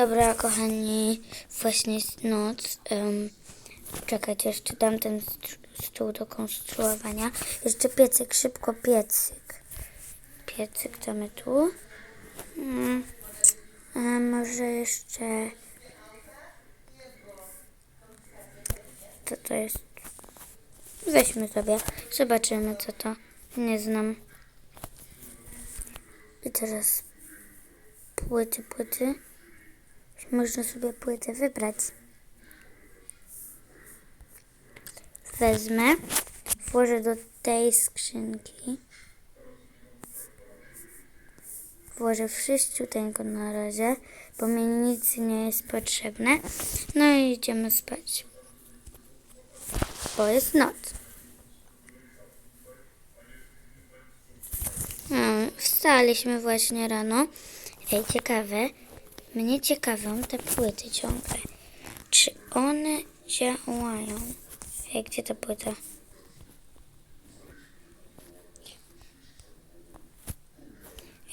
Dobra, kochani, właśnie jest noc. Um, czekajcie, jeszcze dam ten stół do konstruowania. Jeszcze piecyk, szybko piecyk. Piecyk damy tu. A może jeszcze... Co to jest? Weźmy sobie, zobaczymy co to. Nie znam. I teraz płyty, płyty. Można sobie płytę wybrać. Wezmę, włożę do tej skrzynki. Włożę wszyściuteńko na razie, bo mi nic nie jest potrzebne. No i idziemy spać. Bo jest noc. Hmm, wstaliśmy właśnie rano. Ej, ciekawe. Mnie ciekawią te płyty ciągle. Czy one działają? Ej, gdzie ta płyta?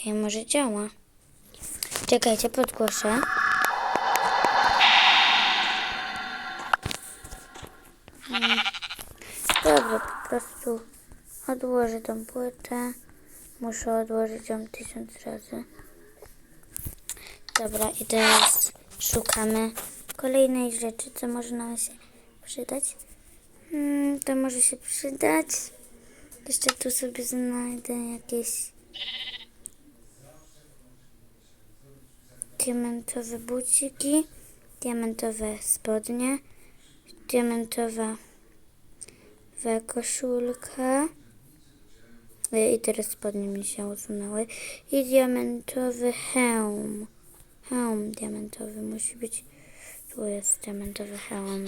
Ej, może działa? Czekajcie, podgłoszę. Dobra, po prostu odłożę tą płytę. Muszę odłożyć ją tysiąc razy. Dobra, i teraz szukamy kolejnej rzeczy, co może nam się przydać. Hmm, to może się przydać. Jeszcze tu sobie znajdę jakieś diamentowe buciki, diamentowe spodnie, diamentowa koszulka. E, I teraz spodnie mi się usunęły. I diamentowy hełm. Hełm diamentowy musi być. Tu jest diamentowy hełm.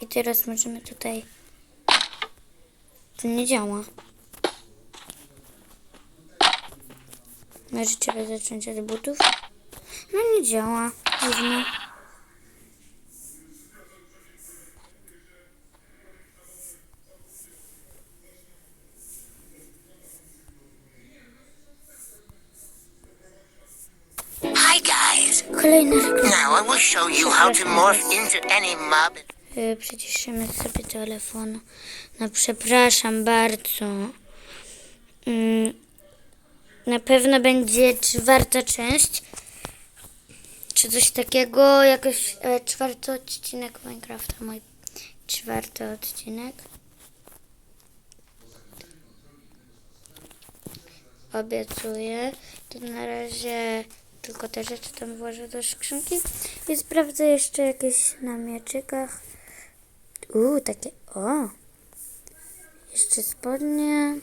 I teraz możemy tutaj. To nie działa. Może trzeba zacząć od butów? No nie działa. Dziwne. Guys! Kolejna reklama. Now I will show you how to morph into any mob. Przyciszymy sobie telefon. No przepraszam bardzo. Mm, Na pewno będzie czwarta część. Czy coś takiego. Jakoś e, czwarty odcinek Minecrafta. Mój czwarty odcinek. Obiecuję. To na razie tylko te rzeczy tam włożę do skrzynki. I sprawdzę jeszcze jakieś na mieczykach. Uuu, takie. O! Jeszcze spodnie.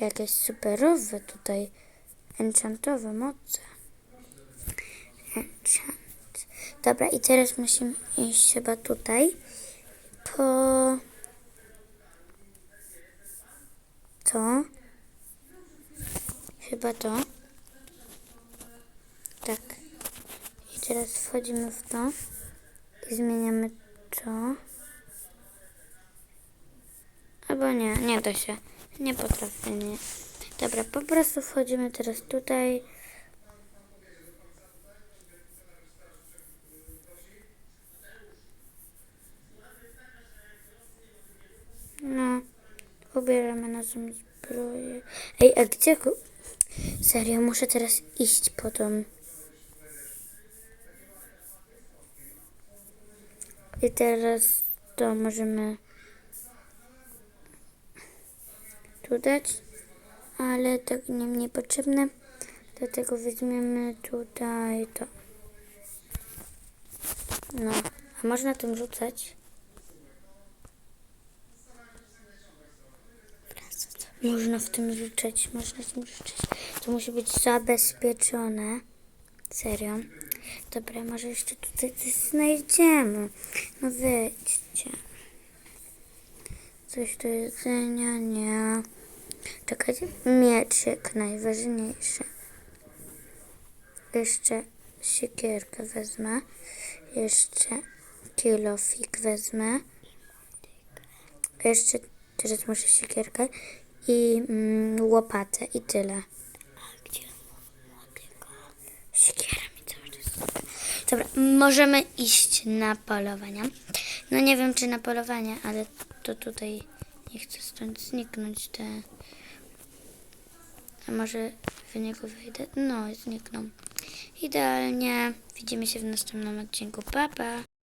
Jakieś superowe tutaj. Enchantowe moce. Enchant. Dobra, i teraz musimy iść chyba tutaj. Po. To. Chyba to. Tak. I teraz wchodzimy w to i zmieniamy to. Albo nie, nie da się. Nie potrafię, nie. Dobra, po prostu wchodzimy teraz tutaj. No, ubieramy naszą zbroję. Ej, a gdzie... Serio, muszę teraz iść po tą... I teraz to możemy tu dać, ale tak nam niepotrzebne. Dlatego weźmiemy tutaj to. No, a można tym rzucać? Można w tym rzucać, można tym rzucać. To musi być zabezpieczone. Serio. Dobra, może jeszcze tutaj coś znajdziemy. No wyjdźcie. Coś do jedzenia, nie. Czekajcie. Mieczyk najważniejszy. Jeszcze siekierkę wezmę. Jeszcze kilofik wezmę. Jeszcze teraz muszę siekierkę. I mm, łopatę i tyle. A gdzie Siekiera mi cały czas. Dobra, możemy iść na polowania. No nie wiem, czy na polowania, ale to tutaj nie chcę stąd zniknąć te... A może w niego wyjdę? No, znikną. Idealnie. Widzimy się w następnym odcinku. Pa, pa.